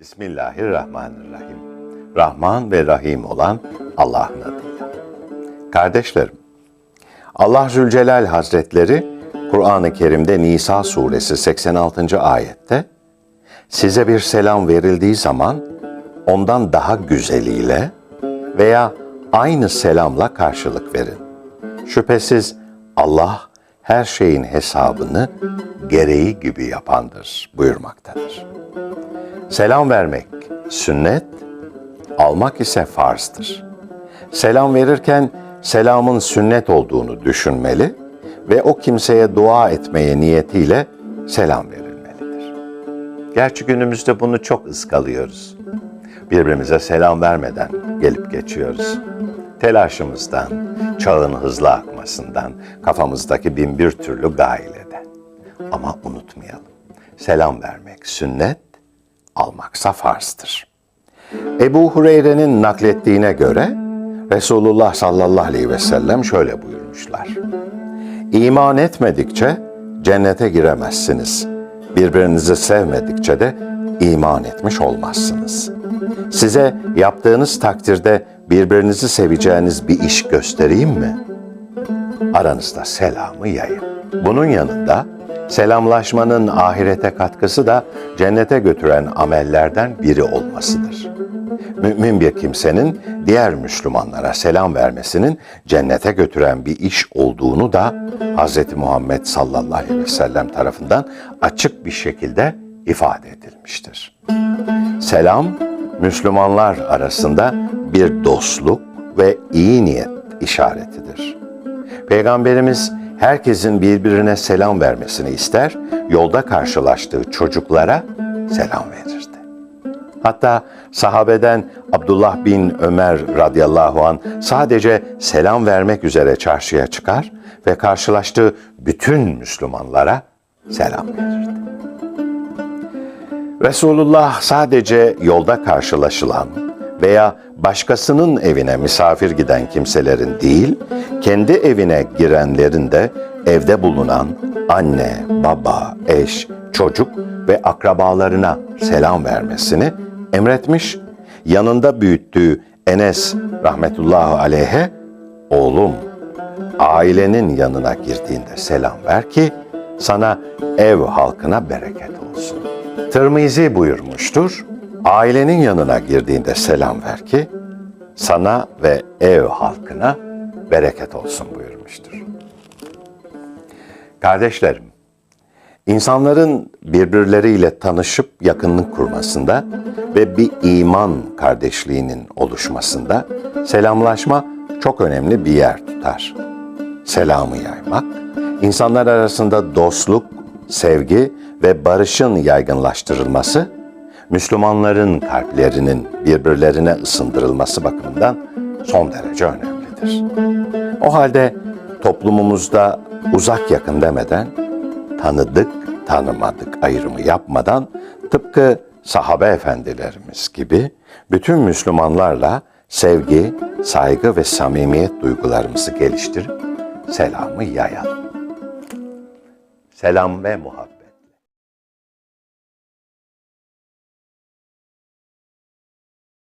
Bismillahirrahmanirrahim. Rahman ve Rahim olan Allah'ın adıyla. Kardeşlerim, Allah Zülcelal Hazretleri Kur'an-ı Kerim'de Nisa suresi 86. ayette size bir selam verildiği zaman ondan daha güzeliyle veya aynı selamla karşılık verin. Şüphesiz Allah her şeyin hesabını gereği gibi yapandır buyurmaktadır. Selam vermek sünnet, almak ise farzdır. Selam verirken selamın sünnet olduğunu düşünmeli ve o kimseye dua etmeye niyetiyle selam verilmelidir. Gerçi günümüzde bunu çok ıskalıyoruz. Birbirimize selam vermeden gelip geçiyoruz. Telaşımızdan, çağın hızlı akmasından, kafamızdaki bin bir türlü gaileden. Ama unutmayalım, selam vermek sünnet, almaksa farzdır. Ebu Hureyre'nin naklettiğine göre Resulullah sallallahu aleyhi ve sellem şöyle buyurmuşlar. İman etmedikçe cennete giremezsiniz. Birbirinizi sevmedikçe de iman etmiş olmazsınız. Size yaptığınız takdirde birbirinizi seveceğiniz bir iş göstereyim mi? Aranızda selamı yayın. Bunun yanında selamlaşmanın ahirete katkısı da cennete götüren amellerden biri olmasıdır. Mümin bir kimsenin diğer Müslümanlara selam vermesinin cennete götüren bir iş olduğunu da Hz. Muhammed sallallahu aleyhi ve sellem tarafından açık bir şekilde ifade edilmiştir. Selam, Müslümanlar arasında bir dostluk ve iyi niyet işaretidir. Peygamberimiz herkesin birbirine selam vermesini ister, yolda karşılaştığı çocuklara selam verirdi. Hatta sahabeden Abdullah bin Ömer radıyallahu an sadece selam vermek üzere çarşıya çıkar ve karşılaştığı bütün Müslümanlara selam verirdi. Resulullah sadece yolda karşılaşılan veya başkasının evine misafir giden kimselerin değil, kendi evine girenlerin de evde bulunan anne, baba, eş, çocuk ve akrabalarına selam vermesini emretmiş. Yanında büyüttüğü Enes rahmetullahi aleyhe, oğlum ailenin yanına girdiğinde selam ver ki sana ev halkına bereket olsun. Tirmizi buyurmuştur, ailenin yanına girdiğinde selam ver ki sana ve ev halkına bereket olsun buyurmuştur. Kardeşlerim, insanların birbirleriyle tanışıp yakınlık kurmasında ve bir iman kardeşliğinin oluşmasında selamlaşma çok önemli bir yer tutar. Selamı yaymak, insanlar arasında dostluk, sevgi ve barışın yaygınlaştırılması, Müslümanların kalplerinin birbirlerine ısındırılması bakımından son derece önemlidir. O halde toplumumuzda uzak yakın demeden, tanıdık, tanımadık ayrımı yapmadan tıpkı sahabe efendilerimiz gibi bütün Müslümanlarla sevgi, saygı ve samimiyet duygularımızı geliştirip selamı yayalım. Selam ve muhabbet.